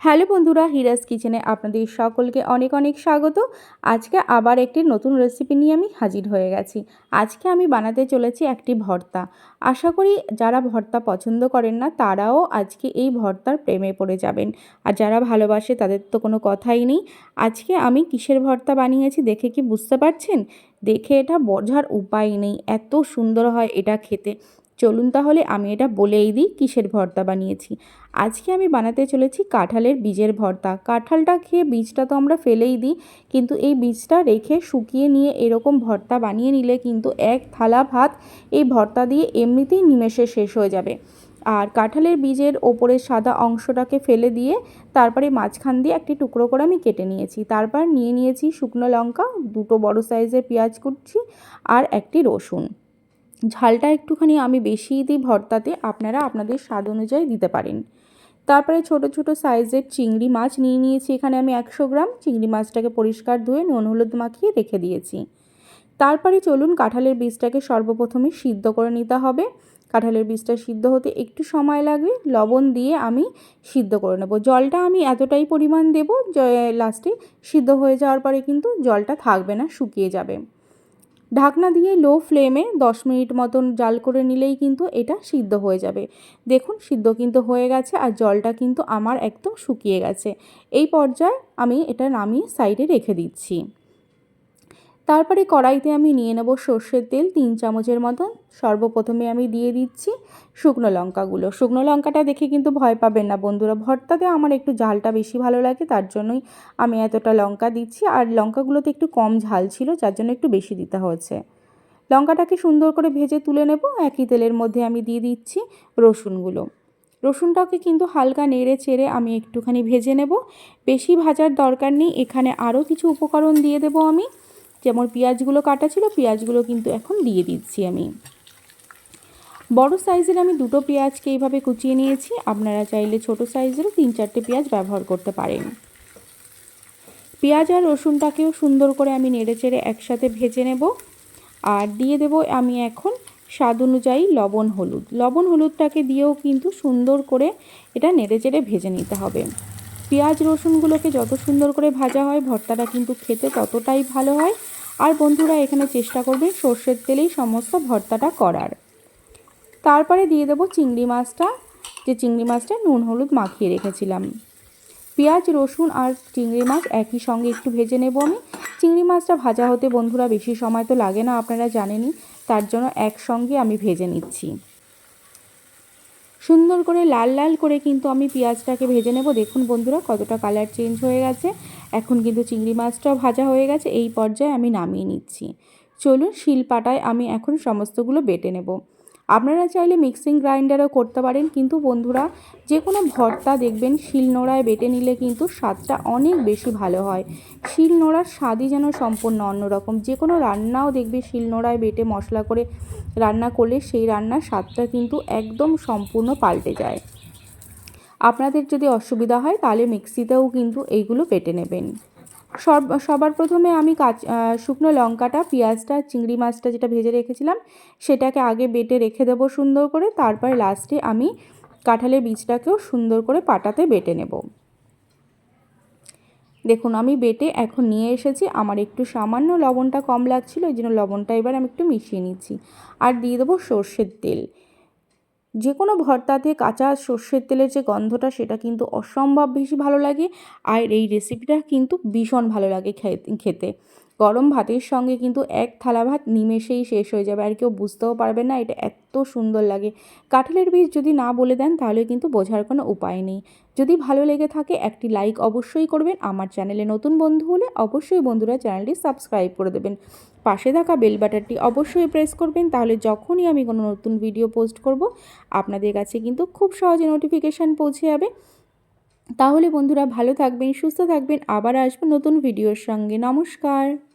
Hello বন্ধুরা, হিরাস কিচেনে আপনাদের সকলকে অনেক অনেক স্বাগত। আজকে আবার একটি নতুন রেসিপি নিয়ে আমি হাজির হয়ে গেছি। আজকে আমি বানাতে চলেছি একটি ভর্তা। আশা করি যারা ভর্তা পছন্দ করেন না, তারাও আজকে এই ভর্তার প্রেমে পড়ে যাবেন। আর যারা ভালোবাসে, তাদের তো কোনো কথাই নেই। আজকে আমি কিসের ভর্তা বানিয়েছি দেখে কি বুঝতে পারছেন? দেখে এটা বোঝার উপায় নেই। এত সুন্দর হয় এটা খেতে। চলুন তাহলে আমি এটা বলেই দিই, কিসের ভর্তা বানিয়েছি। আজকে আমি বানাতে চলেছি কাঁঠালের বীজের ভর্তা। কাঁঠালটা খেয়ে বীজটা তো আমরা ফেলেই দিই, কিন্তু এই বীজটা রেখে শুকিয়ে নিয়ে এরকম ভর্তা বানিয়ে নিলে কিন্তু এক থালা ভাত এই ভর্তা দিয়ে এমনিতেই নিমেষে শেষ হয়ে যাবে। আর কাঁঠালের বীজের ওপরের সাদা অংশটাকে ফেলে দিয়ে তারপরে মাঝখান দিয়ে একটি টুকরো করে আমি কেটে নিয়েছি। তারপর নিয়ে নিয়েছি শুকনো লঙ্কা, দুটো বড় সাইজের পেঁয়াজ কুটছি আর একটি রসুন। ঝালটা একটুখানি আমি বেশি দিই ভর্তাতে, আপনারা আপনাদের স্বাদ অনুযায়ী দিতে পারেন। তারপরে ছোট ছোট সাইজের চিংড়ি মাছ নিয়ে নিয়েছি, এখানে আমি একশো গ্রাম। চিংড়ি মাছটাকে পরিষ্কার ধুয়ে নুন, হলুদ মাখিয়ে রেখে দিয়েছি। তারপরে চলুন কাঁঠালের বীজটাকে সর্বপ্রথমে সিদ্ধ করে নিতে হবে। কাঁঠালের বীজটা সিদ্ধ হতে একটু সময় লাগবে, লবণ দিয়ে আমি সিদ্ধ করে নেব। জলটা আমি এতটাই পরিমাণ দেব লাস্টে সিদ্ধ হয়ে যাওয়ার পরে কিন্তু জলটা থাকবে না, শুকিয়ে যাবে। ঢাকনা দিয়ে লো ফ্লেমে দশ মিনিট মতন জাল করে নিলেই কিন্তু এটা সিদ্ধ হয়ে যাবে। দেখুন, সিদ্ধ কিন্তু হয়ে গেছে আর জলটা কিন্তু আমার একদম শুকিয়ে গেছে। এই পর্যায়ে আমি এটা নামিয়ে সাইডে রেখে দিচ্ছি। তারপরে কড়াইতে আমি নিয়ে নেব সর্ষের তেল তিন চামচের মতন। সর্বপ্রথমে আমি দিয়ে দিচ্ছি শুকনো লঙ্কাগুলো। শুকনো লঙ্কাটা দেখে কিন্তু ভয় পাবেন না বন্ধুরা। ভর্তাতে আমার একটু ঝালটা বেশি ভালো লাগে, তার জন্যই আমি এতটা লঙ্কা দিচ্ছি। আর লঙ্কাগুলোতে একটু কম ঝাল ছিল, যার জন্য একটু বেশি দিতে হয়েছে লঙ্কাটাকে সুন্দর করে ভেজে তুলে নেব। একই তেলের মধ্যে আমি দিয়ে দিচ্ছি রসুনগুলো। রসুনটাকে কিন্তু হালকা নেড়ে চেড়ে আমি একটুখানি ভেজে নেব। বেশি ভাজার দরকার নেই। এখানে আরও কিছু উপকরণ দিয়ে দেবো আমি। যেমন পেঁয়াজগুলো কাটা ছিল, পেঁয়াজগুলো কিন্তু এখন দিয়ে দিচ্ছি আমি। বড় সাইজের আমি দুটো পেঁয়াজকে এইভাবে কুচিয়ে নিয়েছি। আপনারা চাইলে ছোট সাইজেরও তিন চারটে পেঁয়াজ ব্যবহার করতে পারেন। পেঁয়াজ আর রসুনটাকেও সুন্দর করে আমি নেড়ে চেড়ে একসাথে ভেজে নেব। আর দিয়ে দেব আমি এখন স্বাদ অনুযায়ী লবণ, হলুদ। লবণ, হলুদটাকে দিয়েও কিন্তু সুন্দর করে এটা নেড়ে চেড়ে ভেজে নিতে হবে। পেঁয়াজ রসুনগুলোকে যত সুন্দর করে ভাজা হয়, ভর্তাটা কিন্তু খেতে ততটাই ভালো হয়। আর বন্ধুরা, এখানে চেষ্টা করবেন সর্ষের তেলেই সমস্ত ভর্তাটা করার। তারপরে দিয়ে দেবো চিংড়ি মাছটা, যে চিংড়ি মাছটা নুন হলুদ মাখিয়ে রেখেছিলাম। পেঁয়াজ, রসুন আর চিংড়ি মাছ একই সঙ্গে একটু ভেজে নেব আমি। চিংড়ি মাছটা ভাজা হতে বন্ধুরা বেশি সময় তো লাগে না, আপনারা জানেনই, তার জন্য একসঙ্গে আমি ভেজে নিচ্ছি। সুন্দর করে লাল লাল করে কিন্তু আমি পেঁয়াজটাকে ভেজে নেব। দেখুন বন্ধুরা, কতটা কালার চেঞ্জ হয়ে গেছে। এখন কিন্তু চিংড়ি মাছটাও ভাজা হয়ে গেছে। এই পর্যায়ে আমি নামিয়ে নিচ্ছি। চলুন শিল পাটায় আমি এখন সমস্তগুলো বেটে নেব। আপনারা চাইলে মিক্সিং গ্রাইন্ডারও করতে পারেন, কিন্তু বন্ধুরা যে কোনো ভর্তা দেখবেন শিলনোড়ায় বেটে নিলে কিন্তু স্বাদটা অনেক বেশি ভালো হয়। শিলনোড়ার স্বাদই যেন সম্পূর্ণ অন্যরকম। যে কোনো রান্নাও দেখবে শিলনোড়ায় বেটে মশলা করে রান্না করলে সেই রান্নার স্বাদটা কিন্তু একদম সম্পূর্ণ পাল্টে যায়। আপনাদের যদি অসুবিধা হয়, তাহলে মিক্সিতেও কিন্তু এইগুলো বেটে নেবেন। সব, সবার প্রথমে আমি কাঁচ শুকনো লঙ্কাটা, পেঁয়াজটা, চিংড়ি মাছটা যেটা ভেজে রেখেছিলাম, সেটাকে আগে বেটে রেখে দেবো সুন্দর করে, তারপর লাস্টে আমি কাঁঠালের বীজটাকেও সুন্দর করে পাটাতে বেটে নেব। দেখুন, আমি বেটে এখন নিয়ে এসেছি, আমার একটু সামান্য লবণটা কম লাগছিল ওই জন্য লবণটা এবার আমি একটু মিশিয়ে নিচ্ছি। আর দিয়ে দেবো সর্ষের তেল। যে কোনো ভর্তাতে কাঁচা সর্ষের তেলের যে গন্ধটা, সেটা কিন্তু অসম্ভব বেশি ভালো লাগে। আর এই রেসিপিটা কিন্তু ভীষণ ভালো লাগে খেতে। গরম ভাতের সঙ্গে কিন্তু এক থালা ভাত নিমেষেই শেষ হয়ে যাবে। আর কেউ বুঝতেও পারবে না, এটা এত সুন্দর লাগে। কাঁঠালের বীজ যদি না বলে দেন, তাহলে কিন্তু বোঝার কোনো উপায় নেই। যদি ভালো লেগে থাকে, একটি লাইক অবশ্যই করবেন। আমার চ্যানেলে নতুন বন্ধু হলে অবশ্যই বন্ধুরা চ্যানেলটি সাবস্ক্রাইব করে দেবেন। পাশে থাকা বেল বাটারটি অবশ্যই প্রেস করবেন, তাহলে যখনই আমি কোনো নতুন ভিডিও পোস্ট করব, আপনাদের কাছে কিন্তু খুব সহজে নোটিফিকেশান পৌঁছে যাবে। তাহলে বন্ধুরা ভালো থাকবেন, সুস্থ থাকবেন। আবার আসব নতুন ভিডিওর সঙ্গে। নমস্কার।